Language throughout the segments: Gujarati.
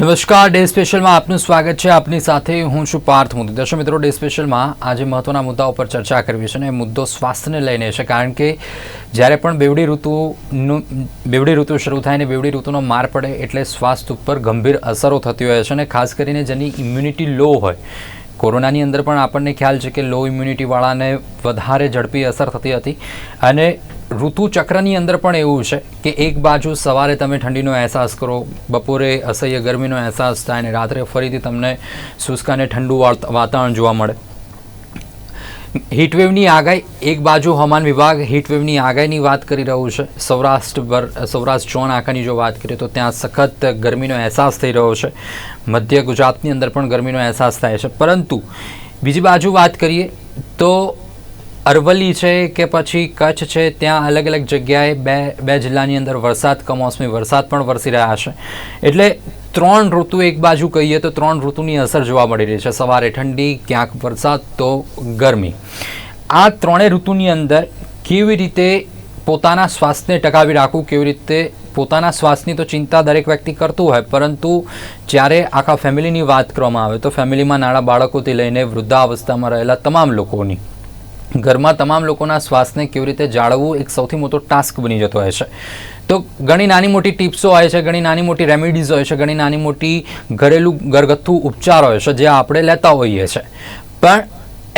નમસ્કાર, ડે સ્પેશિયલમાં આપનું સ્વાગત છે. આપની સાથે હું છું પાર્થ મોદી દર્શક મિત્રો, ડે સ્પેશિયલમાં આજે મહત્વના મુદ્દાઓ પર ચર્ચા કરવી છે અને મુદ્દો સ્વાસ્થ્યને લઈને છે. કારણ કે જ્યારે પણ બેવડી ઋતુનું, બેવડી ઋતુ શરૂ થાય ને બેવડી ઋતુનો માર પડે એટલે સ્વાસ્થ્ય ઉપર ગંભીર અસરો થતી હોય છે અને ખાસ કરીને જેની ઇમ્યુનિટી લો હોય. કોરોનાની અંદર પણ આપણને ખ્યાલ છે કે લો ઇમ્યુનિટીવાળાને વધારે ઝડપી અસર થતી હતી અને ઋતુ ચક્રની અંદર પણ એવું છે કે એક બાજુ સવારે તમે ઠંડીનો અહેસાસ કરો, બપોરે અસહ્ય ગરમીનો અહેસાસ થાય અને રાત્રે ફરીથી તમને શુષ્ક અને ઠંડુ વાતાવરણ જોવા મળે. હીટવેવની આગાહી, એક બાજુ હવામાન વિભાગ હીટવેવની આગાહીની વાત કરી રહ્યું છે. સૌરાષ્ટ્ર પર સૌરાષ્ટ્ર ચોણ આંખાની જો વાત કરીએ તો ત્યાં સખત ગરમીનો અહેસાસ થઈ રહ્યો છે. મધ્ય ગુજરાતની અંદર પણ ગરમીનો અહેસાસ થાય છે. પરંતુ બીજી બાજુ વાત કરીએ તો અરવલ્લી છે કે પછી કચ્છ છે, ત્યાં અલગ અલગ જગ્યાએ બે બે જિલ્લાની અંદર વરસાદ, કમોસમી વરસાદ પણ વરસી રહ્યા છે. એટલે ત્રણ ઋતુ એક બાજુ કહીએ તો ત્રણ ઋતુની અસર જોવા મળી રહી છે. સવારે ઠંડી, ક્યાંક વરસાદ, તો ગરમી. આ ત્રણેય ઋતુની અંદર કેવી રીતે પોતાના સ્વાસ્થ્યને ટકાવી રાખવું, કેવી રીતે પોતાના સ્વાસ્થ્યની તો ચિંતા દરેક વ્યક્તિ કરતું હોય, પરંતુ જ્યારે આખા ફેમિલીની વાત કરવામાં આવે તો ફેમિલીમાં નાના બાળકોથી લઈને વૃદ્ધાવસ્થામાં રહેલા તમામ લોકોની ઘરમાં તમામ લોકોના શ્વાસને કેવી રીતે જાળવવું એક સૌથી મોટો ટાસ્ક બની જતો હોય છે. તો ઘણી નાની મોટી ટિપ્સો હોય છે, ઘણી નાની મોટી રેમેડીઝ હોય છે, ઘણી નાની મોટી ઘરેલું ઘરગથ્થુ ઉપચાર હોય છે જે આપણે લેતા હોઈએ છીએ પણ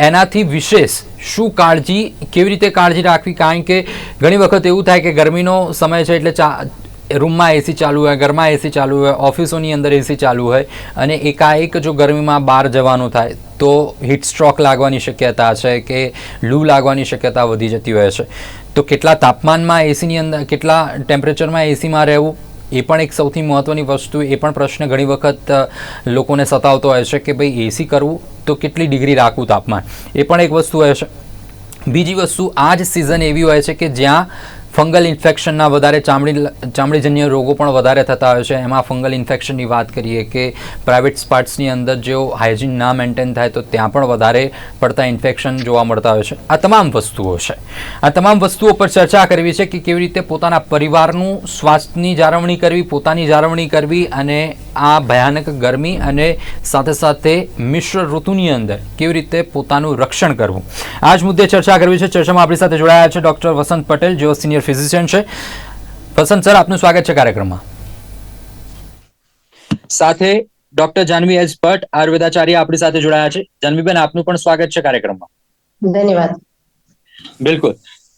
એનાથી વિશેષ શું કાળજી, કેવી રીતે કાળજી રાખવી? કારણ કે ઘણી વખત એવું થાય કે ગરમીનો સમય છે એટલે ચા રૂમમાં એસી ચાલુ હોય, ઘરમાં એસી ચાલુ હોય, ઓફિસોની અંદર એસી ચાલુ હોય અને એકાએક જો ગરમીમાં બહાર જવાનું થાય તો હીટ સ્ટ્રોક લાગવાની શક્યતા છે કે લૂ લાગવાની શક્યતા વધી જતી હોય છે. તો કેટલા તાપમાનમાં એસીની અંદર, કેટલા ટેમ્પરેચરમાં એસીમાં રહેવું? એ પણ એક સૌથી મહત્ત્વની વસ્તુ, એ પણ પ્રશ્ન ઘણી વખત લોકોને સતાવતો હોય છે કે ભાઈ એસી કરવું તો કેટલી ડિગ્રી રાખવું તાપમાન? એ પણ એક વસ્તુ હોય છે. બીજી વસ્તુ આ જ સિઝન એવી હોય છે કે જ્યાં ફંગલ ઇન્ફેક્શનના વધારે ચામડી ચામડીજન્ય રોગો પણ વધારે થતા હોય છે. એમાં ફંગલ ઇન્ફેક્શનની વાત કરીએ કે પ્રાઇવેટ સ્પાર્ટ્સની અંદર જો હાઇજીન ના મેન્ટેન થાય તો ત્યાં પણ વધારે પડતા ઇન્ફેક્શન જોવા મળતા હોય છે. આ તમામ વસ્તુઓ છે. આ તમામ વસ્તુઓ પર ચર્ચા કરવી છે કે કેવી રીતે પોતાના પરિવારનું સ્વાસ્થ્યની જાળવણી કરવી, પોતાની જાળવણી કરવી અને આ ભયાનક ગરમી અને સાથે સાથે મિશ્ર ઋતુની અંદર કેવી રીતે પોતાનું રક્ષણ કરવું. આ જ મુદ્દે ચર્ચા કરવી છે. ચર્ચામાં આપણી સાથે જોડાયા છે ડૉક્ટર વસંત પટેલ, જેઓ સિનિયર ફિઝિશિયન છે. વસંત સર આપનું સ્વાગત છે કાર્યક્રમમાં. સાથે ડોક્ટર જાનવી એસ ભટ્ટ આયુર્વેદાચાર્ય આપણી સાથે જોડાયા છે. જાનવીબેન આપનું પણ સ્વાગત છે કાર્યક્રમમાં. ધન્યવાદ. બિલકુલ.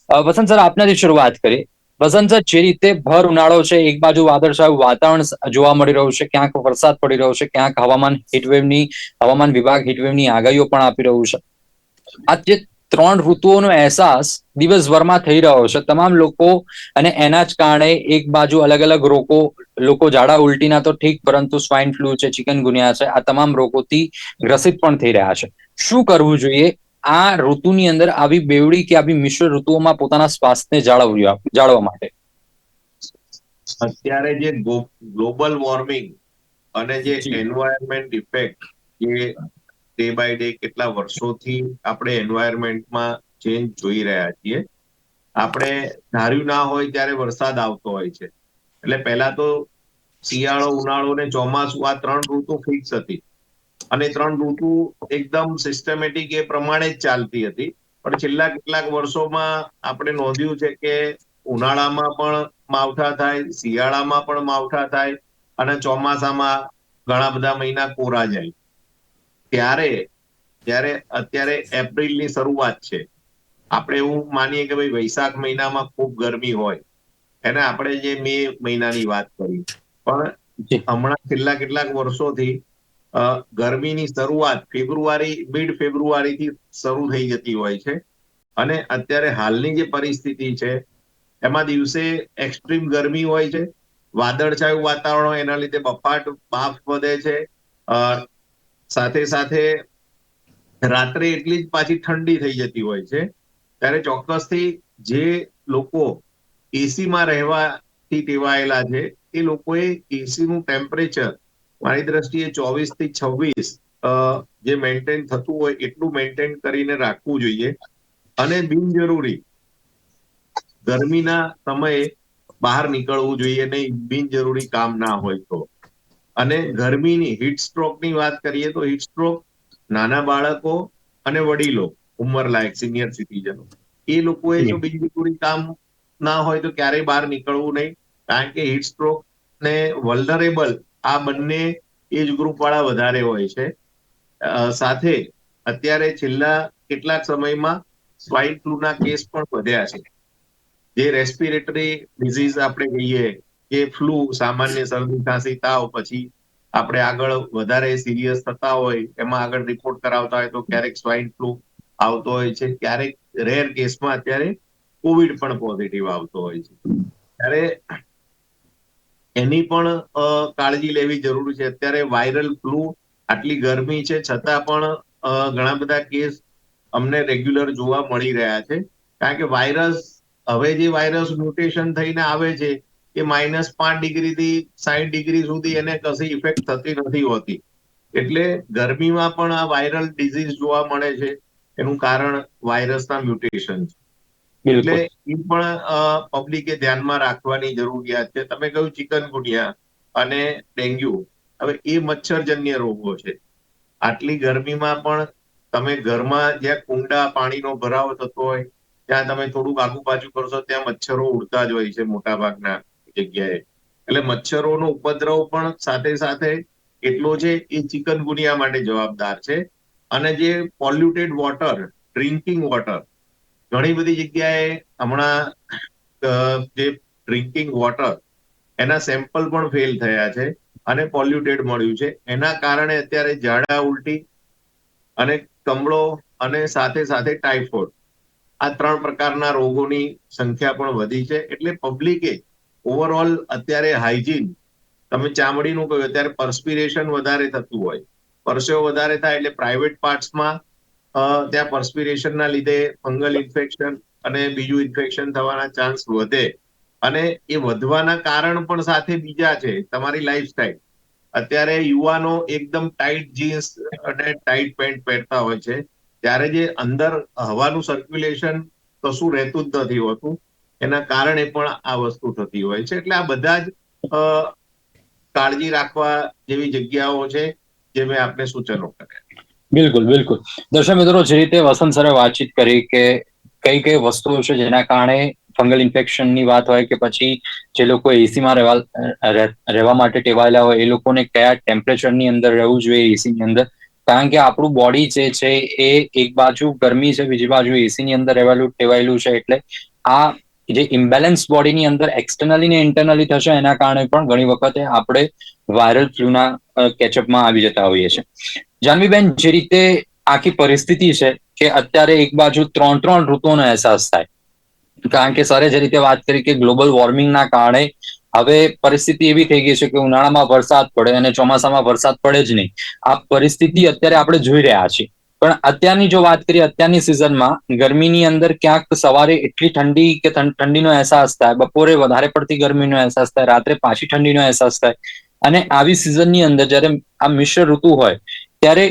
વસંત સર આપનાથી શરૂઆત કરી વસંત સર જે રીતે ભર ઉનાળો છે એક બાજુ વાદળછાયું વાતાવરણ જોવા મળી રહ્યું છે ક્યાંક વરસાદ પડી રહ્યો છે ક્યાંક હવામાન હીટવેવની હવામાન વિભાગ હીટવેવની આગાહીઓ પણ આપી રહ્યું છે. આ જે ત્રણ ઋતુઓનો અહેસાસ દિવસભરમાં થઈ રહ્યો છે. તમામ લોકો અને એના જ કારણે એક બાજુ અલગ અલગ રોગો લોકો ઝાડા ઉલટીના તો ઠીક પરંતુ સ્વાઇન ફ્લુ છે ચિકનગુનિયા છે આ તમામ રોગોથી ગ્રસિત પણ થઈ રહ્યા છે. શું કરવું જોઈએ? આ ઋતુની અંદર આવી બેવડી કે આવી મિશ્ર ઋતુઓમાં પોતાના સ્વાસ્થ્યને જાળવવા જાળવવા માટે? અત્યારે જે ગ્લોબલ વોર્મિંગ અને જે. એન્વાયરમેન્ટ ઇફેક્ટ જે ડે બાય ડે કેટલા વર્ષોથી આપણે એન્વાયરમેન્ટમાં ચેન્જ જોઈ રહ્યા છીએ. આપણે ધાર્યું ના હોય ત્યારે વરસાદ આવતો હોય છે. એટલે પહેલા તો શિયાળો, ઉનાળો ને ચોમાસું આ ત્રણ ઋતુ ફિક્સ હતી. અને ત્રણ ઋતુ એકદમ સિસ્ટમેટિક એ પ્રમાણે જ ચાલતી હતી. પણ છેલ્લા કેટલાક વર્ષોમાં આપણે નોંધ્યું છે કે ઉનાળામાં પણ માવઠા થાય, શિયાળામાં પણ માવઠા થાય અને ચોમાસામાં ઘણા બધા મહિના કોરા જાય. ત્યારે જ્યારે અત્યારે એપ્રિલની શરૂઆત છે આપણે એવું માનીએ કે ભાઈ વૈશાખ મહિનામાં ખૂબ ગરમી હોય. એને આપણે જે મે મહિનાની વાત કરી. પણ હમણાં છેલ્લા કેટલાક વર્ષોથી ગરમીની શરૂઆત ફેબ્રુઆરી મિડ ફેબ્રુઆરીથી શરૂ થઈ જતી હોય છે. અને અત્યારે હાલની જે પરિસ્થિતિ છે એમાં દિવસે એક્સ્ટ્રીમ ગરમી હોય છે. વાદળછાયું વાતાવરણ હોય એના લીધે બફાટ બાફ વધે છે. અ, સાથે સાથે રાત્રે એટલી જ પાછી ઠંડી થઈ જતી હોય છે, ત્યારે ચોક્કસથી જે લોકો એસીમાં રહેવાથી ટેવાયેલા છે, એ લોકોએ એસી નું ટેમ્પરેચર મારી દ્રષ્ટિએ ચોવીસથી છવ્વીસ જે મેન્ટેન થતું હોય એટલું મેન્ટેન કરીને રાખવું જોઈએ. અને બિનજરૂરી ગરમીના સમયે બહાર નીકળવું જોઈએ નહીં, બિનજરૂરી કામ ના હોય તો. અને ગરમીની હીટ સ્ટ્રોકની વાત કરીએ તો હીટ સ્ટ્રોક નાના બાળકો અને વડીલો ઉંમર લાયક સિનિયર સિટીઝનો એ લોકોએ જો બીજું પૂરી કામ ના હોય તો ક્યારેય બહાર નીકળવું નહીં. કારણ કે હીટ સ્ટ્રોક ને વલ્નરેબલ આ બંને એજ ગ્રુપ વાળા વધારે હોય છે. સાથે અત્યારે છેલ્લા કેટલાક સમયમાં સ્વાઇન ફ્લૂના કેસ પણ વધ્યા છે. જે રેસ્પિરેટરી ડિઝીઝ આપણે કહીએ કે ફ્લૂ સામાન્ય શરદી, ખાંસી, તાવ, પછી આપણે આગળ વધારે સિરિયસ થતા હોય, એમાં આગળ રિપોર્ટ કરાવતા હોય તો ક્યારેક સ્વાઇન ફ્લૂ આવતો હોય છે. ક્યારેક રેર કેસમાં અત્યારે કોવિડ પણ પોઝિટિવ આવતો હોય છે. ત્યારે એની પણ કાળજી લેવી જરૂરી છે. અત્યારે વાયરલ ફ્લૂ આટલી ગરમી છે, છતાં પણ ઘણા બધા કેસ અમને રેગ્યુલર જોવા મળી રહ્યા છે. કારણ કે વાયરસ હવે જે વાયરસ મ્યુટેશન થઈને આવે છે એ માઇનસ પાંચ ડિગ્રી થી સાઠ ડિગ્રી સુધી એને કશી ઇફેક્ટ થતી નથી હોતી. એટલે ગરમીમાં પણ આ વાયરલ ડિઝીઝ જોવા મળે છે. એનું કારણ વાયરસના મ્યુટેશન છે. એટલે એ પણ પબ્લિકે ધ્યાનમાં રાખવાની જરૂરિયાત છે. તમે કહ્યું ચિકનગુનિયા અને ડેન્ગ્યુ. હવે એ મચ્છરજન્ય રોગો છે. આટલી ગરમીમાં પણ તમે ઘરમાં જ્યાં કુંડા પાણીનો ભરાવો થતો હોય ત્યાં તમે થોડુંક આગુબાજુ કરશો ત્યાં મચ્છરો ઉડતા જ હોય છે મોટા ભાગના જગ્યાએ. એટલે મચ્છરોનો ઉપદ્રવ પણ સાથે સાથે એટલો છે, એ ચિકનગુનિયા માટે જવાબદાર છે. અને જે પોલ્યુટેડ વોટર ડ્રિંકિંગ વોટર ઘણી બધી જગ્યાએ હમણાં જે ડ્રિંકિંગ વોટર એના સેમ્પલ પણ ફેલ થયા છે અને પોલ્યુટેડ મળ્યું છે. એના કારણે અત્યારે ઝાડા ઉલટી અને કમળો અને સાથે સાથે ટાઇફોઇડ આ ત્રણ પ્રકારના રોગોની સંખ્યા પણ વધી છે. એટલે પબ્લિકે ઓવરઓલ અત્યારે હાઇજીન તમે ચામડીનું કહ્યું, અત્યારે પરસ્પિરેશન વધારે થતું હોય. પરસેવો વધારે થાય એટલે પ્રાઇવેટ પાર્ટ્સમાં ત્યાં પરસ્પિરેશનના લીધે ફંગલ ઇન્ફેક્શન અને બીજું ઇન્ફેક્શન થવાના ચાન્સ વધે. અને એ વધવાના કારણ પણ સાથે બીજા છે, તમારી લાઈફસ્ટાઈલ અત્યારે યુવાનો એકદમ ટાઈટ જીન્સ અને ટાઈટ પેન્ટ પહેરતા હોય છે. ત્યારે જે અંદર હવાનું સર્ક્યુલેશન કશું રહેતું જ નથી હોતું. એના કારણે પણ આ વસ્તુ થતી હોય છે. એટલે આ બધા જ કાળજી રાખવા જેવી જગ્યાઓ છે જે મેં આપને સૂચનો કર્યા. બિલકુલ બિલકુલ. દર્શક મિત્રો, જે રીતે વસંત સરે વાતચીત કરી કે કઈ કઈ વસ્તુઓ છે જેના કારણે ફંગલ ઇન્ફેક્શનની વાત હોય કે પછી જે લોકો એસીમાં રહેવા રહેવા માટે ટેવાયેલા હોય, એ લોકોને કયા ટેમ્પરેચરની અંદર રહેવું જોઈએ એસીની અંદર? કારણ કે આપણું બોડી જે છે એ એક બાજુ ગરમી છે, બીજી બાજુ એસીની અંદર રહેવાયેલું ટેવાયેલું છે. એટલે આ જે ઇમ્બેલેન્સ બોડીની અંદર એક્સટર્નલી ને ઇન્ટરનલી થશે, એના કારણે પણ ઘણી વખતે આપણે વાયરલ ફ્લૂના કેચઅપમાં આવી જતા હોઈએ છીએ. જાનવીબેન, જે રીતે આખી પરિસ્થિતિ છે કે અત્યારે એક બાજુ ત્રણ ત્રણ ઋતુઓનો અહેસાસ થાય. કારણ કે સરે જે રીતે વાત કરી કે ગ્લોબલ વોર્મિંગના કારણે હવે પરિસ્થિતિ એવી થઈ ગઈ છે કે ઉનાળામાં વરસાદ પડે અને ચોમાસામાં વરસાદ પડે જ નહીં. આ પરિસ્થિતિ અત્યારે આપણે જોઈ રહ્યા છીએ. પણ અત્યારની જો વાત કરીએ, અત્યારની સિઝનમાં ગરમીની અંદર ક્યાંક સવારે એટલી ઠંડી કે ઠંડીનો અહેસાસ થાય, બપોરે વધારે પડતી ગરમીનો અહેસાસ થાય, રાત્રે પાછી ઠંડીનો અહેસાસ થાય અને આવી સિઝનની અંદર જ્યારે આ મિશ્ર ઋતુ હોય, ત્યારે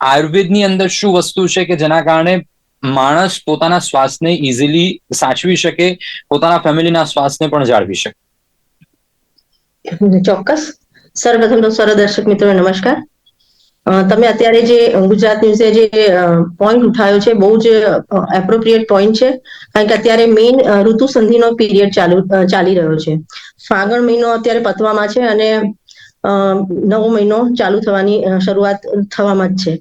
આયુર્વેદની અંદર શું વસ્તુ છે કે જેના કારણે માણસ પોતાના શ્વાસને ઇઝીલી સાચવી શકે, પોતાના ફેમિલીના શ્વાસને પણ જાળવી શકે? ચોક્કસ. સર્વપ્રથમ તો સર્વ દર્શક મિત્રો નમસ્કાર. તમે અત્યારે જે ગુજરાત ન્યૂઝે જે પોઈન્ટ ઉઠાવ્યો છે, બહુ જ એપ્રોપ્રિએટ પોઈન્ટ છે. કારણ કે અત્યારે મેઇન ઋતુ સંધિનો પીરિયડ ચાલુ ચાલી રહ્યો છે. ફાગણ મહિનો અત્યારે પતવામાં છે અને નવો મહિનો ચાલુ થવાની શરૂઆત થવામાં જ છે.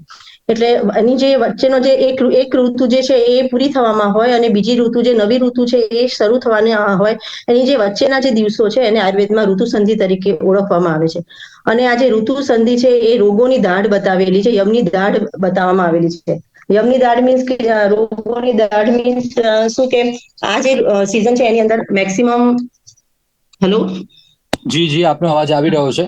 એટલે એની જે વચ્ચેનો જે એક એક ઋતુ જે છે એ પૂરી થવામાં હોય અને બીજી ઋતુ જે નવી ઋતુ છે એ શરૂ થવાની હોય એની જે વચ્ચેના જે દિવસો છે એને આયુર્વેદમાં ઋતુ સંધિ તરીકે ઓળખવામાં આવે છે. અને આ જે ઋતુ સંધિ છે એ રોગોની દાઢ બતાવેલી છે યમની દાઢ બતાવવામાં આવેલી છે. યમની દાઢ મીન્સ કે રોગોની દાઢ મીન્સ શું કે આ જે સિઝન છે એની અંદર મેક્સિમમ હેલો જી જી આપનો અવાજ આવી રહ્યો છે.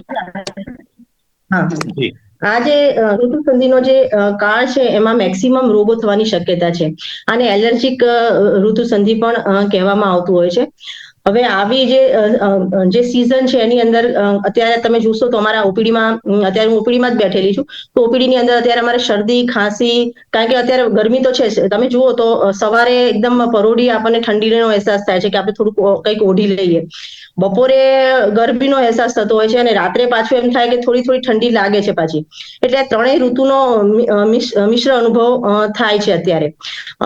હા. જી. આ જે અ, ઋતુ સંધિનો જે કાળ છે એમાં મેક્સિમમ રોગો થવાની શક્યતા છે. અને એલર્જીક ઋતુ સંધિ પણ કહેવામાં આવતું હોય છે. હવે આવી જે જે સિઝન છે એની અંદર અત્યારે તમે જોશો તો અમારા ઓપીડીમાં અત્યારે હું ઓપીડીમાં જ બેઠેલી છું તો ઓપીડીની અંદર અત્યારે અમારે શરદી ખાંસી કારણ કે અત્યારે ગરમી તો છે. તમે જુઓ તો સવારે એકદમ પરોઢી આપણને ઠંડીનો અહેસાસ થાય છે કે આપણે થોડુંક કંઈક ઓઢી લઈએ. બપોરે ગરમીનો અહેસાસ થતો હોય છે અને રાત્રે પાછું એમ થાય કે થોડી થોડી ઠંડી લાગે છે પાછી. એટલે ત્રણેય ઋતુનો મિશ્ર અનુભવ થાય છે અત્યારે.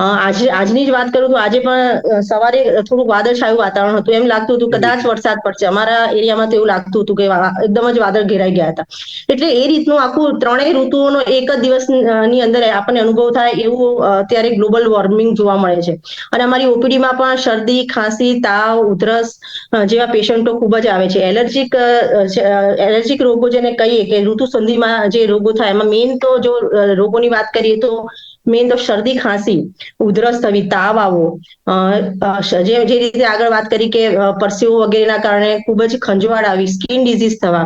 આજે, આજની જ વાત કરું તો આજે પણ સવારે થોડું વાદળછાયું વાતાવરણ હતું. એમ લાગતું હતું કદાચ વરસાદ પડશે. અમારા એરિયામાં તો એવું લાગતું હતું કે એકદમ જ વાદળ ઘેરાઈ ગયા હતા. એટલે એ રીતનું આખું ત્રણેય ઋતુઓનો એક જ દિવસની અંદર આપણને અનુભવ થાય એવું અત્યારે ગ્લોબલ વોર્મિંગ જોવા મળે છે. અને અમારી ઓપીડીમાં પણ શરદી, ખાંસી, તાવ, ઉધરસ જેવા પેશન્ટો ખૂબ જ આવે છે. એલર્જીક એલર્જીક રોગો જેને કહીએ કે ઋતુ સંધિમાં જે રોગો થાય એમાં મેઇન તો જો રોગોની વાત કરીએ તો મેઇન તો શરદી ખાંસી ઉધરસ થવી તાવ અ, જે જે રીતે આગળ વાત કરી કે પરસેવો વગેરેના કારણે ખૂબ જ ખંજવાળ આવી સ્કિન ડિઝીઝ થવા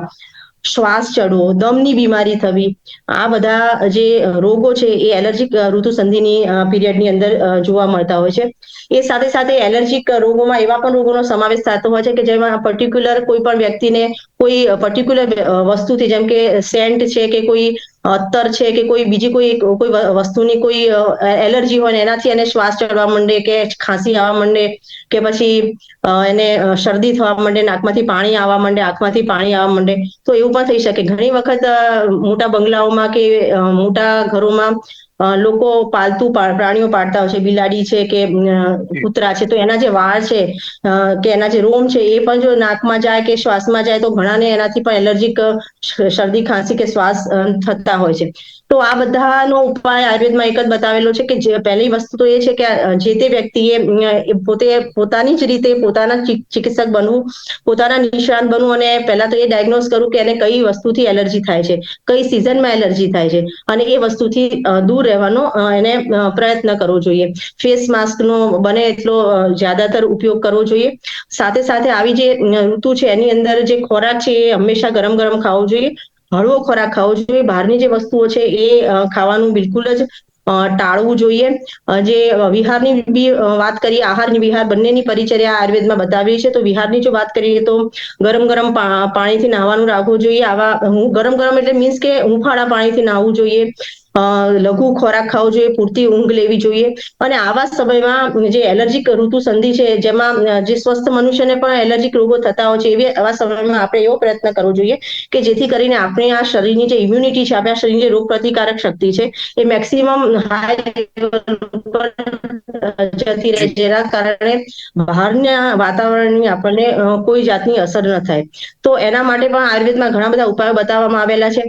શ્વાસ ચડવો દમની બીમારી થવી, આ બધા જે રોગો છે એ એલર્જીક ઋતુ સંધિની પીરિયડની અંદર જોવા મળતા હોય છે. એ સાથે સાથે એલર્જીક રોગોમાં એવા પણ રોગોનો સમાવેશ થતો હોય છે કે જેમાં પર્ટિક્યુલર કોઈ પણ વ્યક્તિને કોઈ પર્ટિક્યુલર વસ્તુથી, જેમ કે સેન્ટ છે કે કોઈ અત્તર છે કે કોઈ બીજી કોઈ કોઈ વસ્તુની કોઈ એલર્જી હોય એનાથી એને શ્વાસ ચડવા માંડે કે ખાંસી આવવા માંડે કે પછી એને શરદી થવા માંડે, નાકમાંથી પાણી આવવા માંડે, આંખમાંથી પાણી આવવા માંડે, તો એવું પણ થઈ શકે. ઘણી વખત મોટા બંગલાઓમાં કે મોટા ઘરોમાં લોકો પાલતુ પ્રાણીઓ પાળતા હોય છે. બિલાડી છે કે કૂતરા છે. તો એના જે વાળ છે કે એના જે રોમ છે, એ પણ જો નાકમાં જાય કે શ્વાસમાં જાય તો ઘણાને એનાથી પણ એલર્જીક શરદી, ખાંસી કે શ્વાસ થતા હોય છે. તો આ બધાનો ઉપાય આયુર્વેદમાં એક જ બતાવેલો છે કે જે પહેલી વસ્તુ તો એ છે કે જે તે વ્યક્તિએ પોતે પોતાની જ રીતે પોતાના ચિકિત્સક બનવું, પોતાના નિષ્ણાત બનવું અને પહેલા તો એ ડાયગ્નોઝ કરવું કે એને કઈ વસ્તુથી એલર્જી થાય છે, કઈ સિઝનમાં એલર્જી થાય છે અને એ વસ્તુથી દૂર રહેવાનો એને પ્રયત્ન કરવો જોઈએ. ફેસ માસ્કનો બને એટલો જ્યાદાતર ઉપયોગ કરવો જોઈએ. સાથે સાથે આવી જે ઋતુ છે એની અંદર જે ખોરાક છે એ હંમેશા ગરમ ગરમ ખાવો જોઈએ. હળવો ખોરાક ખાવો જોઈએ. બહારની જે વસ્તુઓ છે એ ખાવાનું બિલકુલ જ ટાળવું જોઈએ. જે વિહારની બી વાત કરીએ, આહારની વિહાર બંનેની પરિચર્યા આયુર્વેદમાં બતાવી છે તો વિહારની જો વાત કરીએ તો ગરમ ગરમ પાણીથી નાહવાનું રાખવું જોઈએ. આવા, હું ગરમ ગરમ એટલે મીન્સ કે હુંફાળા પાણીથી નાહવું જોઈએ. લઘુ ખોરાક ખાવો જોઈએ, પૂરતી ઊંઘ લેવી જોઈએ. અને આવા સમયમાં જે એલર્જીક ઋતુ સંધિ છે, જેમાં જે સ્વસ્થ મનુષ્યને પણ એલર્જીક રોગો થતા હોય છે, એવી, આવા સમયમાં આપણે એવો પ્રયત્ન કરવો જોઈએ કે જેથી કરીને આપણે આ શરીરની જે ઇમ્યુનિટી છે, આપણા શરીરની જે રોગ પ્રતિકારક શક્તિ છે, એ મેક્સિમમ હાઈ જતી રહે, જેના કારણે બહારના વાતાવરણની આપણને કોઈ જાતની અસર ન થાય. તો એના માટે પણ આયુર્વેદમાં ઘણા બધા ઉપાયો બતાવવામાં આવેલા છે.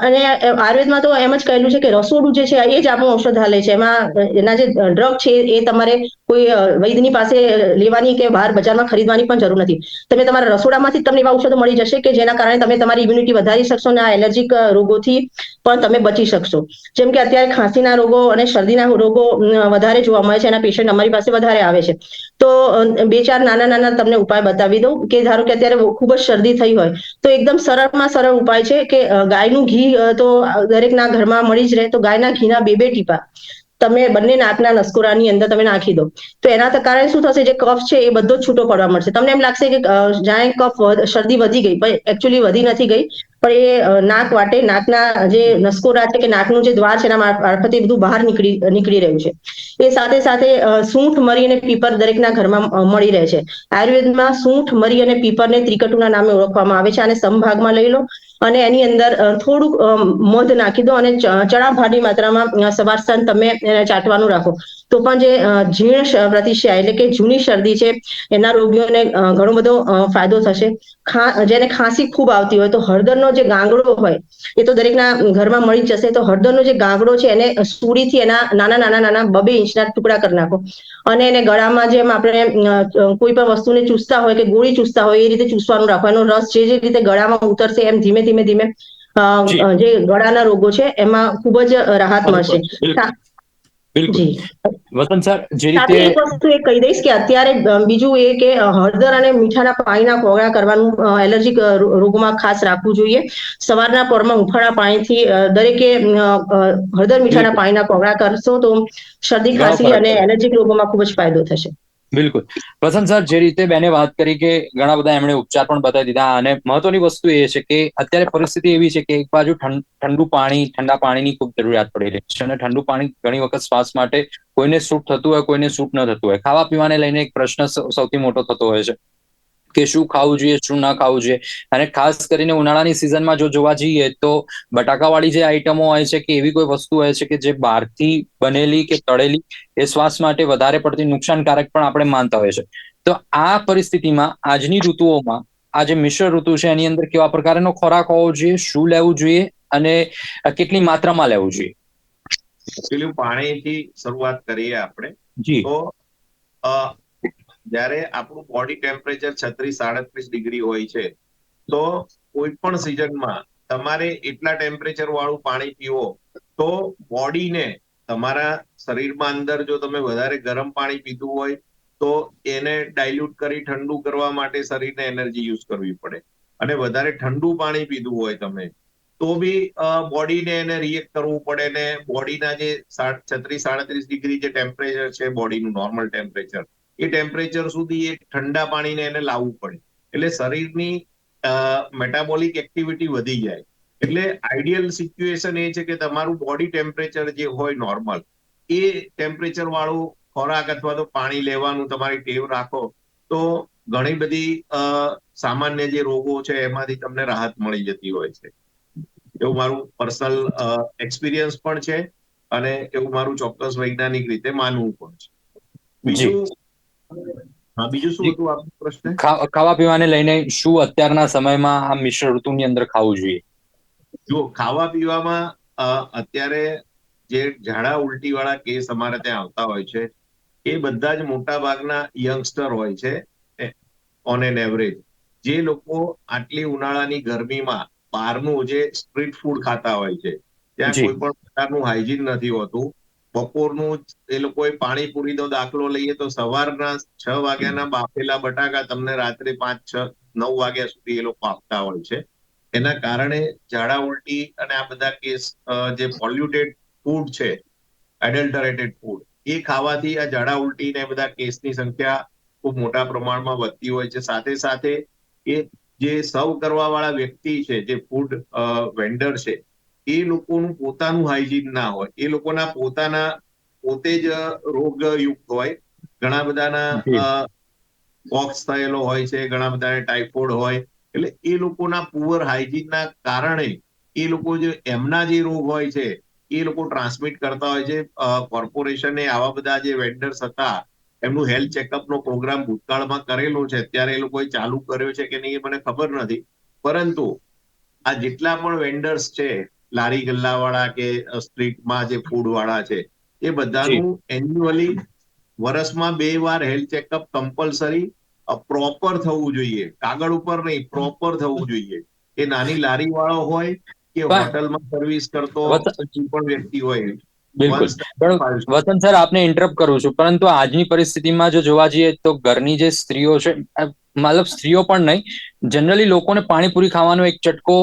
અને આયુર્વેદમાં તો એમ જ કહેલું છે કે રસોડું જે છે એ જ આપણું ઔષધાલય છે. એમાં એના જે ડ્રગ છે એ તમારે કોઈ વૈદ્યની પાસે લેવાની કે બહાર બજારમાં ખરીદવાની પણ જરૂર નથી. તમે તમારા રસોડામાંથી તમને એવા ઔષધો મળી જશે કે જેના કારણે તમે તમારી ઇમ્યુનિટી વધારી શકશો અને આ એલર્જીક રોગોથી પણ તમે બચી શકશો. જેમ કે અત્યારે ખાંસીના રોગો અને શરદીના રોગો વધારે જોવા મળે છે, એના પેશન્ટ અમારી પાસે વધારે આવે છે. તો બે ચાર નાના નાના તમને ઉપાય બતાવી દઉં કે ધારો કે અત્યારે ખૂબ જ શરદી થઈ હોય, તો એકદમ સરળમાં સરળ ઉપાય છે કે ગાયનું ઘી તો દરેકના ઘરમાં મળી જ રહે, તો ગાયના ઘીના બે બે ટીપા. તમે બંને નાકના નસકોરાની અંદર તમે નાખી દો. તો એના કારણે શું થશે? જે કફ છે એ બધો છૂટો પડવા મળશે તમને એમ લાગશે કે જાણે કફ શરદી વધી ગઈ, પણ એકચ્યુઅલી વધી નથી ગઈ. પણ એ નાક વાટે, નાકના જે નસકોરા છે કે નાકનું જે દ્વાર છે એના માર- મારફતે બધું બહાર નીકળી નીકળી રહ્યું છે. એ સાથે સાથે સૂંઠ મરી અને પીપર દરેકના ઘરમાં મળી રહે છે. આયુર્વેદમાં સૂંઠ મરી અને પીપરને ત્રિકટુના નામે ઓળખવામાં આવે છે. આને સમભાગમાં લઈ લો. અને એની અંદર થોડુંક મધ નાખી દો અને ચણા ભારની માત્રામાં સવાર સાંજ તમે ચાટવાનું રાખો. તો પણ જે જીર્ણ શ- એટલે કે જૂની શરદી છે, એના રોગીઓને ઘણો બધો ફાયદો થશે. જેને ખાંસી ખૂબ આવતી હોય તો હળદરનો જે ગાંગડો હોય, એ તો દરેકના ઘરમાં મળી જશે. તો હળદરનો જે ગાંગડો છે, એને સુરીથી એના નાના નાના નાના બબે ઇંચના ટુકડા કરી નાખો. અને એને ગળામાં જેમ આપણે કોઈ પણ વસ્તુને ચૂસતા હોય કે ગોળી ચૂસતા હોય, એ રીતે ચૂસવાનું રાખો. એનો રસ જે જે રીતે ગળામાં ઉતરશે, એમ ધીમે ધીમે ધીમે જે. ગળાના રોગો છે એમાં ખૂબ જ રાહત મળશે બિલકુલ. જી. સર જે રીતે એક વસ્તુ એ કહી દઈશ કે અત્યારે બીજું એ કે હળદર અને મીઠાના પાણીના કોગળા કરવાનું એલર્જીક રોગોમાં ખાસ રાખવું જોઈએ. સવારના પોરમાં હુંફાળા પાણીથી દરેકે હળદર મીઠાના પાણીના કોગળા કરશો તો શરદી ખાંસી અને એલર્જીક રોગોમાં ખૂબ જ ફાયદો થશે. બિલકુલ. વસંત સર, જે રીતે બેને વાત કરી કે ઘણા બધા એમણે ઉપચાર પણ બતાવી દીધા અને મહત્વની વસ્તુ એ છે કે અત્યારે પરિસ્થિતિ એવી છે કે એક બાજુ ઠંડુ પાણી, ઠંડા પાણીની ખૂબ જરૂરિયાત પડી રહી છે અને ઠંડુ પાણી ઘણી વખત શ્વાસ માટે કોઈને સૂટ થતું હોય, કોઈને સૂટ ન થતું હોય. ખાવા પીવાને લઈને એક પ્રશ્ન સૌથી મોટો થતો હોય છે. કે શું ખાવું જોઈએ શું ના ખાવું જોઈએ. અને ખાસ કરીને ઉનાળાની સિઝનમાં જો જોવા જઈએ તો બટાકાવાળી જે આઈટમો હોય છે કે એવી કોઈ વસ્તુ હોય છે કે જે બહારથી બનેલી કે તળેલી એ શ્વાસ માટે વધારે પડતી નુકસાનકારક પણ આપણે માનતા હોય છે. તો આ પરિસ્થિતિમાં આજની ઋતુઓમાં આ જે મિશ્ર ઋતુ છે એની અંદર કેવા પ્રકારનો ખોરાક હોવો જોઈએ શું લેવું જોઈએ અને કેટલી માત્રામાં લેવું જોઈએ? પેલું પાણીથી શરૂઆત કરીએ આપણે. જી. તો જ્યારે આપણું બોડી ટેમ્પરેચર છત્રીસ, સાડત્રીસ ડિગ્રી હોય છે, તો કોઈ પણ સિઝનમાં તમારે એટલા ટેમ્પરેચર વાળું પાણી પીવો, તો બોડીને તમારા શરીરમાં અંદર જો તમે વધારે ગરમ પાણી પીધું હોય, તો એને ડાયલ્યુટ કરી ઠંડુ કરવા માટે શરીરને એનર્જી યુઝ કરવી પડે. અને વધારે ઠંડુ પાણી પીધું હોય તમે, તો બી બોડીને એને રિએક્ટ કરવું પડે ને બોડીના જે છત્રીસ, સાડત્રીસ ડિગ્રી જે ટેમ્પરેચર છે બોડીનું નોર્મલ ટેમ્પરેચર એ ટેમ્પરેચર સુધી એ ઠંડા પાણીને એને લાવવું પડે. એટલે શરીરની મેટાબોલિક એક્ટિવિટી વધી જાય. એટલે આઈડિયલ સિચ્યુએશન એ છે કે તમારું બોડી ટેમ્પરેચર જે હોય નોર્મલ એ ટેમ્પરેચર વાળું ખોરાક અથવા તો પાણી લેવાનું તમારી ટેવ રાખો તો ઘણી બધી સામાન્ય જે રોગો છે એમાંથી તમને રાહત મળી જતી હોય છે. એવું મારું પર્સનલ એક્સપિરિયન્સ પણ છે અને એવું મારું ચોક્કસ વૈજ્ઞાનિક રીતે માનવું પણ છે. બીજું હા બીજું શું હતું આપનો પ્રશ્ન? ખાવા પીવાને લઈને શું અત્યારના સમયમાં આ મિશ્ર ઋતુની અંદર ખાવું જોઈએ? જો ખાવા પીવામાં અત્યારે જે ઝાડા ઉલટી વાળા કેસ અમારે ત્યાં આવતા હોય છે એ બધા જ મોટા ભાગના યંગસ્ટર હોય છે ઓન એન એવરેજ જે લોકો આટલી ઉનાળાની ગરમીમાં બહારનું જે સ્ટ્રીટ ફૂડ ખાતા હોય છે ત્યાં કોઈ પણ પ્રકારનું હાઇજીન નથી હોતું બપોરનું એ લોકોએ પાણીપુરીનો દાખલો લઈએ તો સવારના છ વાગ્યાના બાફેલા બટાકા તમને રાત્રે પાંચ, છ, નવ વાગ્યા સુધી એ લોકો આપતા હોય છે. એના કારણે ઝાડા ઉલટી અને આ બધા કેસ જે પોલ્યુટેડ ફૂડ છે એડલ્ટરેટેડ ફૂડ એ ખાવાથી આ ઝાડા ઉલટી ને બધા કેસની સંખ્યા ખૂબ મોટા પ્રમાણમાં વધતી હોય છે. સાથે સાથે એ જે સર્વ કરવા વાળા વ્યક્તિ છે, જે ફૂડ વેન્ડર છે એ લોકોનું પોતાનું હાઇજીન ના હોય. એ લોકોના પોતાના પોતે જ રોગયુક્ત હોય. ઘણા બધાના બોક્સ થયેલો હોય છે ઘણા બધાને ટાઇફોઇડ હોય. એટલે એ લોકોના પુઅર હાઇજીનના કારણે એ લોકો જે એમના જે રોગ હોય છે એ લોકો ટ્રાન્સમિટ કરતા હોય છે. કોર્પોરેશને આવા બધા જે વેન્ડર્સ હતા એમનું હેલ્થ ચેકઅપનો પ્રોગ્રામ ભૂતકાળમાં કરેલો છે. અત્યારે એ લોકોએ ચાલુ કર્યો છે કે નહીં એ મને ખબર નથી. પરંતુ આ જેટલા પણ વેન્ડર્સ છે લારી ગલ્લાવાળા કે સ્ટ્રીટમાં જે ફૂડ વાળા છે એ બધાનું એન્યુઅલી વર્ષમાં બે વાર હેલ્થ ચેકઅપ કમ્પલસરી પ્રોપર થવું જોઈએ. કાગળ ઉપર નહીં પ્રોપર થવું જોઈએ. એ નાની લારી વાળો હોય કે હોટલમાં સર્વિસ કરતો પણ વ્યક્તિ હોય. બિલકુલ. વતન સર આપને ઇન્ટરપ્ટ કરું છું. પરંતુ આજની પરિસ્થિતિમાં જો જોવા જઈએ તો ઘરની જે સ્ત્રીઓ છે મતલબ સ્ત્રીઓ પણ નહીં જનરલી લોકોને પાણીપુરી ખાવાનો એક ચટકો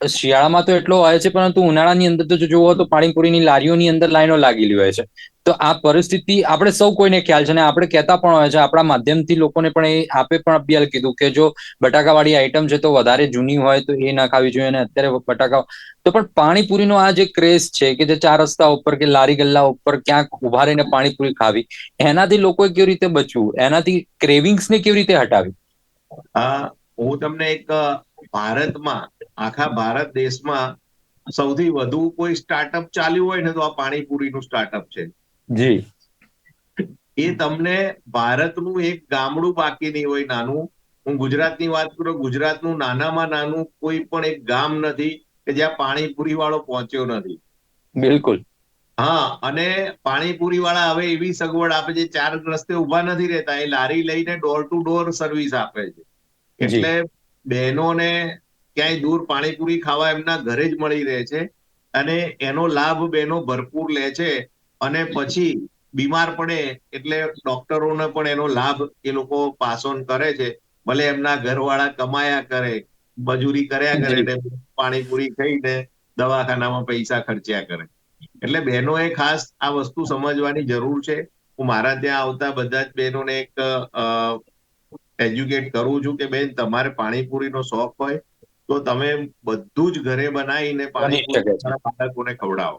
શિયાળામાં તો એટલો હોય છે, પરંતુ ઉનાળાની અંદર તો જો જોવો તો પાણીપુરીની લારીઓની અંદર લાઈનો લાગેલી હોય છે. તો આ પરિસ્થિતિ આપણે સૌ કોઈને ખ્યાલ છે અને આપણે કહેતા પણ હોય છે, આપણા માધ્યમથી લોકોને પણ એ આપે પણ અભિયાલ કીધું કે જો બટાકાવાળી આઈટમ છે તો વધારે જૂની હોય તો એ ના ખાવી જોઈએ અને અત્યારે બટાકા તો પણ પાણીપુરીનો આ જે ક્રેઝ છે કે જે ચાર રસ્તા ઉપર કે લારી ગલ્લા ઉપર ક્યાંક ઊભા રહીને પાણીપુરી ખાવી, એનાથી લોકોએ કેવી રીતે બચવું? એનાથી ક્રેવિંગ્સ ને કેવી રીતે હટાવી? હું તમને એક ભારતમાં આખા ભારત દેશમાં સૌથી વધુ કોઈ સ્ટાર્ટઅપ ચાલ્યું હોય ને તો આ પાણીપુરીનું સ્ટાર્ટઅપ છે. જી. એ તમને ભારતનું એક ગામડું બાકી નહીં હોય નાનું. હું ગુજરાતની વાત કરું ગુજરાતનું નાનામાં નાનું કોઈ પણ એક ગામ નથી કે જ્યાં પાણીપુરી વાળો પહોંચ્યો નથી. બિલકુલ. હા અને પાણીપુરી વાળા હવે એવી સગવડ આપે છે ચાર રસ્તે ઊભા નથી રહેતા. એ લારી લઈને ડોર ટુ ડોર સર્વિસ આપે છે. એટલે બહેનોને ક્યાંય દૂર પાણીપુરી ખાવા એમના ઘરે જ મળી રહે છે અને એનો લાભ બહેનો ભરપૂર લે છે અને પછી બીમાર પડે એટલે ડોક્ટરોને પણ એનો લાભ એ લોકો પાસ ઓન કરે છે. ભલે એમના ઘરવાળા કમાયા કરે, મજૂરી કર્યા કરે ને પાણીપુરી ખાઈને દવાખાનામાં પૈસા ખર્ચ્યા કરે. એટલે બહેનોએ ખાસ આ વસ્તુ સમજવાની જરૂર છે. હું મારા ત્યાં આવતા બધા જ બહેનોને એક એજ્યુકેટ કરું છું કે બેન, તમારે પાણીપુરીનો શોખ હોય તો તમે બધું જ ઘરે બનાવીને પાણીપુરી બાળકોને ખવડાવો.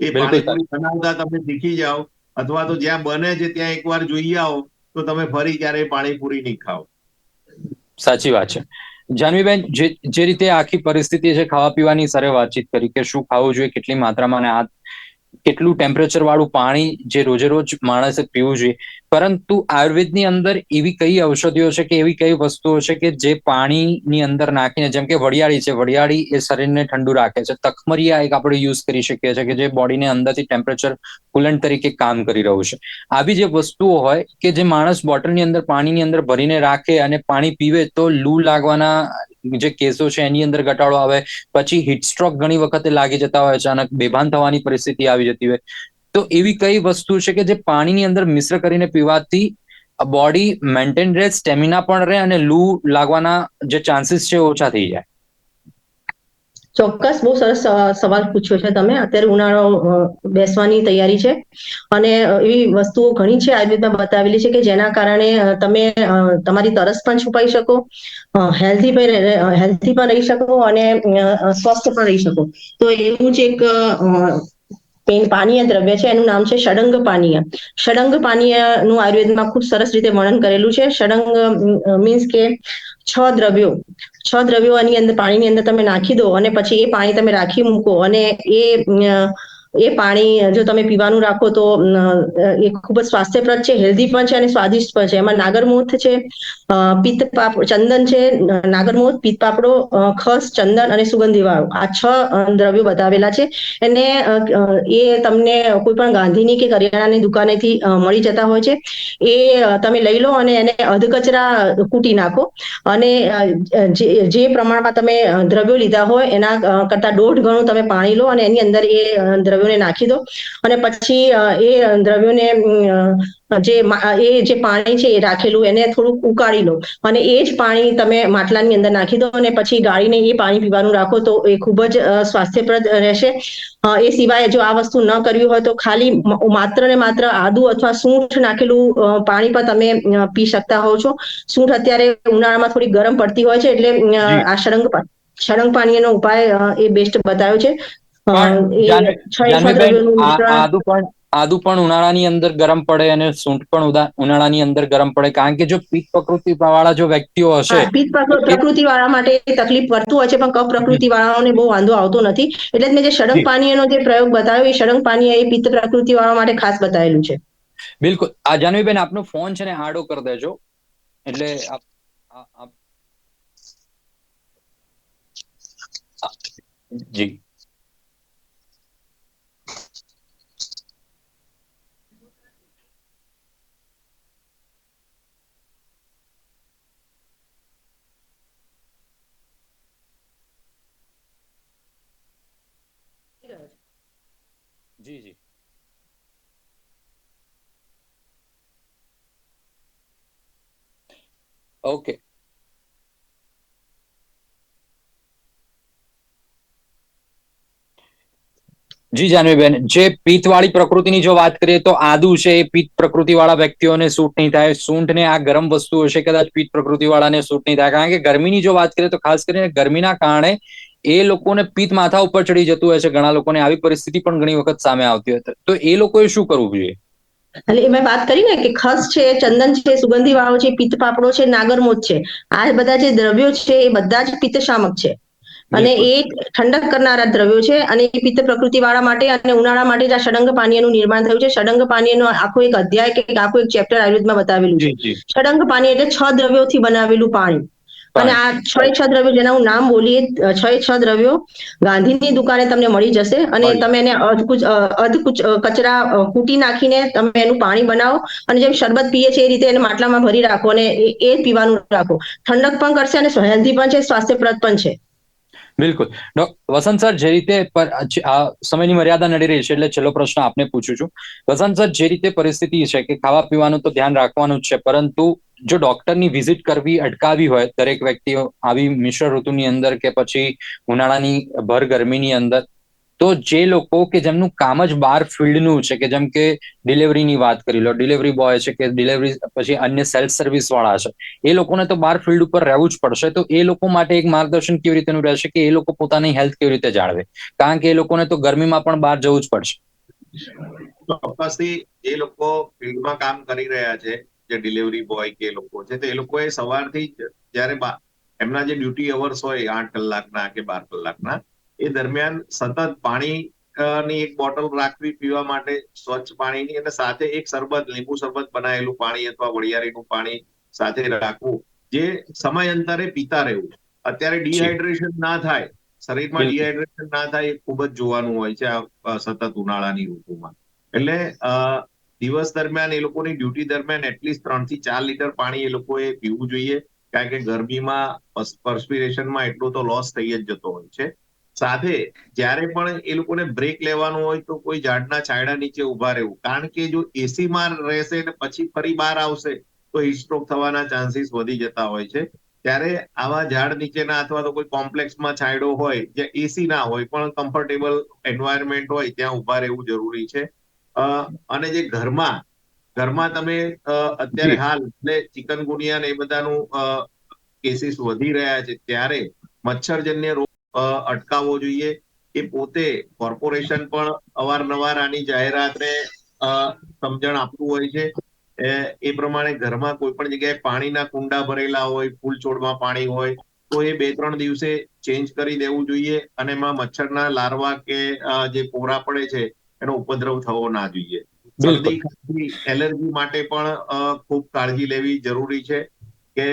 એ પાણીપુરી બનાવતા તમે શીખી જાઓ. અથવા તો જ્યાં બને છે ત્યાં એકવાર જોઈ આવો તો તમે ફરી ક્યારેય પાણીપુરી નહીં ખાઓ. સાચી વાત છે. જાનવીબેન જે જે રીતે આખી પરિસ્થિતિ છે ખાવા પીવાની સરે વાતચીત કરી કે શું ખાવું જોઈએ કેટલી માત્રામાં અને આ કેટલું ટેમ્પરેચર વાળું પાણી જે રોજે રોજ માણસે પીવું જોઈએ પરંતુ આયુર્વેદની અંદર એવી કઈ ઔષધિઓ છે કે એવી કઈ વસ્તુઓ છે કે જે પાણીની અંદર નાખીને, જેમ કે વડિયાળી છે વડિયાળી એ શરીરને ઠંડુ રાખે છે. તખમરિયા એક આપણે યુઝ કરી શકીએ છીએ કે જે બોડીને અંદરથી ટેમ્પરેચર કુલન્ટ તરીકે કામ કરી રહ્યું છે. આવી જે વસ્તુઓ હોય કે જે માણસ બોટલની અંદર પાણીની અંદર ભરીને રાખે અને પાણી પીવે તો લૂ લાગવાના જે કેસો છે એની અંદર ઘટાડો આવે. પછી હીટ સ્ટ્રોક ઘણી વખતે લાગી જતા હોય અચાનક બેભાન થવાની પરિસ્થિતિ આવી જતી હોય. તો એવી કઈ વસ્તુ છે કે જે પાણીની અંદર મિશ્ર કરીને પીવાથી બોડી મેન્ટેન રહે સ્ટેમિના પણ રહે અને લૂ લાગવાના જે ચાન્સીસ છે ઓછા થઈ જાય. ચોક્કસ બહુ સરસ સવાલ પૂછ્યો છે તમે. અત્યારે ઉનાળો બેસવાની તૈયારી છે. અને એવી વસ્તુઓ ઘણી છે આયુર્વેદમાં બતાવેલી છે કે જેના કારણે તમે તમારી તરસ પણ છુપાઈ શકો હેલ્ધી પણ હેલ્ધી પણ રહી શકો અને સ્વસ્થ પણ રહી શકો. તો એવું જ એક અ, પાનીય દ્રવ્ય છે એનું નામ છે ષડંગ પાનીય. ષડંગ પાનીયનું આયુર્વેદમાં ખૂબ સરસ રીતે વર્ણન કરેલું છે. ષડંગ મીન્સ કે છ દ્રવ્યો. છ દ્રવ્યો એની અંદર પાણીની અંદર તમે નાખી દો અને પછી એ પાણી તમે રાખી મૂકો અને એ એ પાણી જો તમે પીવાનું રાખો તો એ ખૂબ જ સ્વાસ્થ્યપ્રદ છે હેલ્ધી પણ છે અને સ્વાદિષ્ટ પણ છે. એમાં નાગરમોથ છે પિત્ત ચંદન છે નાગરમોથ પિત્ત પાપડો ખસ ચંદન અને સુગંધી વાળો આ છ દ્રવ્યો બતાવેલા છે. એને અ, અ, એ તમને કોઈ પણ ગાંધીની કે કરિયાણાની દુકાનેથી મળી જતા હોય છે. એ તમે લઈ લો અને એને અધકચરા કૂટી નાખો. અને જે પ્રમાણમાં તમે દ્રવ્યો લીધા હોય એના કરતા દોઢ ગણું તમે પાણી લો અને એની અંદર એ અ, દ્રવ્યોને નાખી દો અને પછી એ દ્રવ્યોને જે એ જે પાણી છે એ રાખેલું એને થોડુંક ઉકાળી લો અને એ જ પાણી તમે માટલાની અંદર નાખી દો અને પછી ગાળીને એ પાણી પીવાનું રાખો તો એ ખૂબ જ સ્વાસ્થ્યપ્રદ રહેશે. એ સિવાય જો આ વસ્તુ ન કરવી હોય તો ખાલી માત્ર ને માત્ર આદુ અથવા સૂંઠ નાખેલું પાણી પણ તમે પી શકતા હોવ છો. સૂંઠ અત્યારે ઉનાળામાં થોડી ગરમ પડતી હોય છે એટલે આ સળંગ પા- પાણીનો ઉપાય એ બેસ્ટ બતાવ્યો છે. આદુ પણ આદુ પણ ઉનાળાની અંદર ગરમ પડે અને સૂંઠ પણ ઉનાળાની અંદર ગરમ પડે. કારણ કે જો પિત્ત પ્રકૃતિ વાળા જો વ્યક્તિઓ હશે પિત્ત પ્રકૃતિ વાળા માટે તકલીફ પડતું હોય છે પણ કફ પ્રકૃતિ વાળાઓને બહુ વાંધો આવતો નથી. એટલે જ મેં જે સળંગ. પાનીયનો જે પ્રયોગ બતાવ્યો એ સળંગ પાનીય એ પિત્ત પ્રકૃતિ વાળા માટે ખાસ બતાવેલું છે. બિલકુલ. આ જાનવીબેન આપનો ફોન છે ને આડો કરી દેજો. એટલે આપ જી. ઓકે જી, જાનવીબેન. જે પિત્તવાળી પ્રકૃતિની જો વાત કરીએ તો આદુ છે, એ પિત્ત પ્રકૃતિવાળા વ્યક્તિઓને સૂટ નહીં થાય. સૂંઠ ને આ ગરમ વસ્તુઓ છે કદાચ પિત્ત પ્રકૃતિવાળાને સૂટ નહીં થાય. કારણ કે ગરમીની જો વાત કરીએ તો ખાસ કરીને ગરમીના કારણે એ લોકોને પિત્ત માથા ઉપર ચડી જતું હોય છે. ઘણા લોકોને આવી પરિસ્થિતિ પણ ઘણી વખત સામે આવતી હોય તો એ લોકોએ શું કરવું જોઈએ? એટલે એ મેં વાત કરી ને કે ખસ છે ચંદન છે સુગંધી વાળો છે પિત્ત પાપડો છે નાગરમોદ છે. આ બધા જે દ્રવ્યો છે એ બધા જ પિત્ત શામક છે. અને એ ઠંડક કરનારા દ્રવ્યો છે અને એ પિત્ત પ્રકૃતિ વાળા માટે અને ઉનાળા માટે જ આ ષડંગ પાનીયનું નિર્માણ થયું છે. ષડંગ પાનીયનો આખો એક અધ્યાય કે આખું એક ચેપ્ટર આયુર્વેદમાં બતાવેલું છે. ષડંગ પાણી એટલે છ દ્રવ્યોથી બનાવેલું પાણી. અને આ છ છ દ્રવ્યો જેના હું નામ બોલીએ છ છ દ્રવ્યો ગાંધીની દુકાને તમને મળી જશે અને તમે એને અધકુચ અધકુચ કચરા કૂટી નાખીને તમે એનું પાણી બનાવો અને જેમ શરબત પીએ છે એ રીતે એને માટલામાં ભરી રાખો અને એ પીવાનું રાખો. ઠંડક પણ કરશે અને હેલ્ધી પણ છે સ્વાસ્થ્યપ્રદ પણ છે. બિલકુલ. વસંત સર જે રીતે સમયની મર્યાદા નડી રહી છે એટલે છેલ્લો પ્રશ્ન આપને પૂછું છું. વસંત સર જે રીતે પરિસ્થિતિ છે કે ખાવા પીવાનું તો ધ્યાન રાખવાનું જ છે પરંતુ જો ડોક્ટરની વિઝિટ કરવી અટકાવી હોય, દરેક વ્યક્તિ આવી મિશ્ર ઋતુની અંદર કે પછી ઉનાળાની ભર ગરમીની અંદર, તો જે લોકો કે જેમનું કામ જ બાર ફિલ્ડનું છે, કે જેમ કે ડિલિવરીની વાત કરી લો, ડિલિવરી બોય છે કે ડિલિવરી પછી અન્ય સેલ્ફ સર્વિસ વાળા છે, એ લોકોને તો બાર ફિલ્ડ ઉપર રહેવું જ પડશે, તો એ લોકો માટે એક માર્ગદર્શન કેવી રીતેનું રહેશે કે એ લોકો પોતાની હેલ્થ કેવી રીતે જાળવે? કારણ કે એ લોકોને તો ગરમીમાં પણ બહાર જવું જ પડશે. ચોક્કસથી જે લોકો ફિલ્ડમાં કામ કરી રહ્યા છે જે ડિલિવરી બોય કે લોકો છે તો એ લોકોએ સવારથી જ જ્યારે એમના જે ડ્યુટી અવર્સ હોય આઠ કલાકના કે બાર કલાકના એ દરમિયાન સતત પાણી ની એક બોટલ રાખવી પીવા માટે સ્વચ્છ પાણીની અને સાથે એક શરબત લીંબુ શરબત બનાવેલું પાણી અથવા વડિયાળીનું પાણી સાથે રાખવું જે સમય અંતરે પીતા રહેવું. અત્યારે ડિહાઇડ્રેશન ના થાય. શરીરમાં. ડિહાઇડ્રેશન ના થાય એ ખૂબ જ જોવાનું હોય છે આ સતત ઉનાળાની ઋતુમાં. એટલે અ, દિવસ દરમિયાન એ લોકોની ડ્યુટી દરમિયાન એટલીસ્ટ ત્રણથી ચાર લીટર પાણી એ લોકોએ પીવું જોઈએ. કારણ કે ગરમીમાં પર્સ્પિરેશનમાં એટલો તો લોસ થઈ જ જતો હોય છે. સાથે જ્યારે પણ એ લોકોને બ્રેક લેવાનું હોય તો કોઈ ઝાડના છાંયડા નીચે ઊભા રહેવું. કારણ કે જો એસી માં રહેશે ને પછી ફરી બહાર આવશે તો હિસ્ટ્રોક થવાના ચાન્સીસ વધી જતા હોય છે. ત્યારે આવા ઝાડ નીચેના અથવા તો કોઈ કોમ્પ્લેક્સમાં છાંયડો હોય જે એસી ના હોય, પણ કમ્ફર્ટેબલ એન્વાયરમેન્ટ હોય, ત્યાં ઊભા રહેવું જરૂરી છે. અને જે ઘરમાં ઘરમાં તમે અત્યારે હાલ એટલે ચિકનગુનિયા ને એ બધાનું કેસીસ વધી રહ્યા છે ત્યારે મચ્છરજન્ય રોગ અટકાવવો જોઈએ. એ પોતે કોર્પોરેશન પણ અવારનવાર આની જાહેરાતને સમજણ આપતું હોય છે. એ પ્રમાણે ઘરમાં કોઈ પણ જગ્યાએ પાણીના કુંડા ભરેલા હોય ફૂલ છોડમાં પાણી હોય તો એ બે ત્રણ દિવસે ચેન્જ કરી દેવું જોઈએ. અને એમાં મચ્છરના લાર્વા કે જે પોરા પડે છે એનો ઉપદ્રવ થવો ના જોઈએ. શરદી એલર્જી માટે પણ ખૂબ કાળજી લેવી જરૂરી છે કે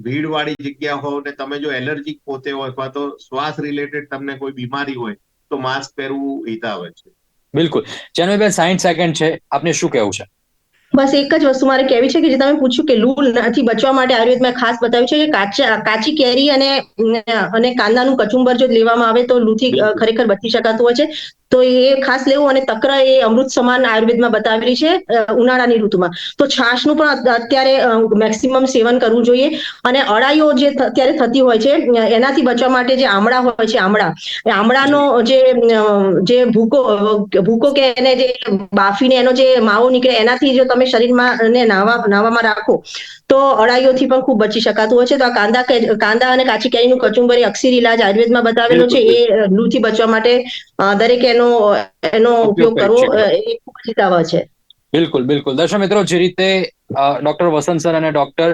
ભીડ વાળી જગ્યા હોય ને તમે જો એલર્જી પોતે હોય અથવા તો શ્વાસ રિલેટેડ તમને કોઈ બીમારી હોય તો માસ્ક પહેરવું હિતાવે છે. બિલકુલ. જાનવીબેન સાઈઠ સેકન્ડ છે. આપને શું કહેવું છે? બસ એક જ વસ્તુ મારે કહેવી છે કે જે તમે પૂછ્યું કે લૂ નથી બચવા માટે આયુર્વેદમાં ખાસ બતાવ્યું છે કે કાચા કાચી કેરી અને અને કાંદાનું કચુંબર જો લેવામાં આવે તો લૂથી ખરેખર બચી શકાતું હોય છે. તો એ ખાસ લેવું અને તક્ર એ અમૃત સમાન આયુર્વેદમાં બતાવેલી છે ઉનાળાની ઋતુમાં. તો છાશનું પણ અત્યારે મેક્સિમમ સેવન કરવું જોઈએ અને અળાઈઓ જે અત્યારે થતી હોય છે એનાથી બચવા માટે જે આમળા હોય છે, આમળા આમળાનો જે જે ભૂકો ભૂકો કે એને જે બાફીને એનો જે માવો નીકળે, એનાથી જો તમે શરીરમાં ને નાવા, નાવામાં રાખો તો અળાઈઓથી પણ ખૂબ બચી શકાતું હોય છે. તો આ કાંદા કાંદા અને કાચી કેરીનું કચુંબર એ અક્ષીર ઇલાજ આયુર્વેદમાં બતાવેલો છે. એ લૂથી બચવા માટે દરેક એનો એનો ઉપયોગ કરવો એ ખૂબ હિતાવહ છે. બિલકુલ બિલકુલ. દર્શક મિત્રો જે રીતે ડોક્ટર વસંત સર અને ડોક્ટર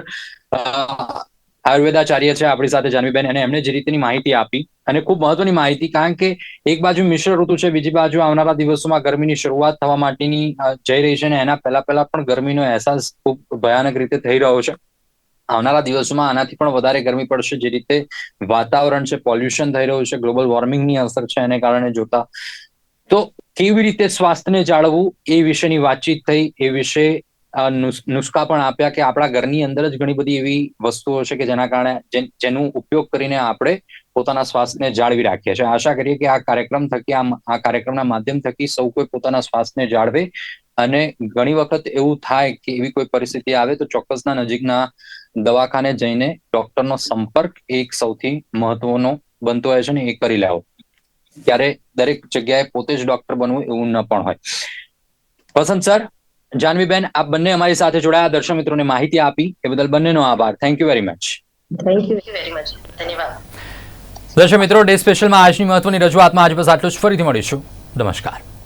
આયુર્વેદાચાર્ય છે, આપણી સાથે જાનવીબેન અને એમણે જે રીતની માહિતી આપી અને ખૂબ મહત્વની માહિતી, કારણ કે એક બાજુ મિશ્ર ઋતુ છે, બીજી બાજુ આવનારા દિવસોમાં ગરમીની શરૂઆત થવા માટેની જઈ રહી છે અને એના પહેલા પહેલા પણ ગરમીનો અહેસાસ ખૂબ ભયાનક રીતે થઈ રહ્યો છે. આવનારા દિવસોમાં આનાથી પણ વધારે ગરમી પડશે, જે રીતે વાતાવરણ છે, પોલ્યુશન થઈ રહ્યું છે, ગ્લોબલ વોર્મિંગની અસર છે, એને કારણે જોતા. તો કેવી રીતે સ્વાસ્થ્યને જાળવવું એ વિશેની વાતચીત થઈ, એ વિશે નુસ્ખા પણ આપ્યા કે આપણા ઘરની અંદર જ ઘણી બધી એવી વસ્તુઓ છે કે જેના કારણે જેનું ઉપયોગ કરીને આપણે પોતાના સ્વાસ્થ્યને જાળવી રાખીએ છીએ. આશા કરીએ કે આ કાર્યક્રમ થકી આ કાર્યક્રમના માધ્યમ થકી સૌ કોઈ પોતાના સ્વાસ્થ્યને જાળવે અને ઘણી વખત એવું થાય કે એવી કોઈ પરિસ્થિતિ આવે તો ચોક્કસના નજીકના દવાખાને જઈને ડોક્ટરનો સંપર્ક એક સૌથી મહત્વનો બનતો હોય છે ને એ કરી લેવો. ત્યારે દરેક જગ્યાએ પોતે જ ડોક્ટર બનવું એવું ન પણ હોય. વસંત સર? જાનવીબેન આપ બંને અમારી સાથે જોડાયા. દર્શક મિત્રોને માહિતી આપી. એ બદલ બંનેનો આભાર. Thank you very much thank you very much ધન્યવાદ. દર્શક મિત્રો ડે સ્પેશિયલમાં આજની મહત્વની રજૂઆતમાં આજ બસ આટલું જ. ફરીથી મળીશું. નમસ્કાર.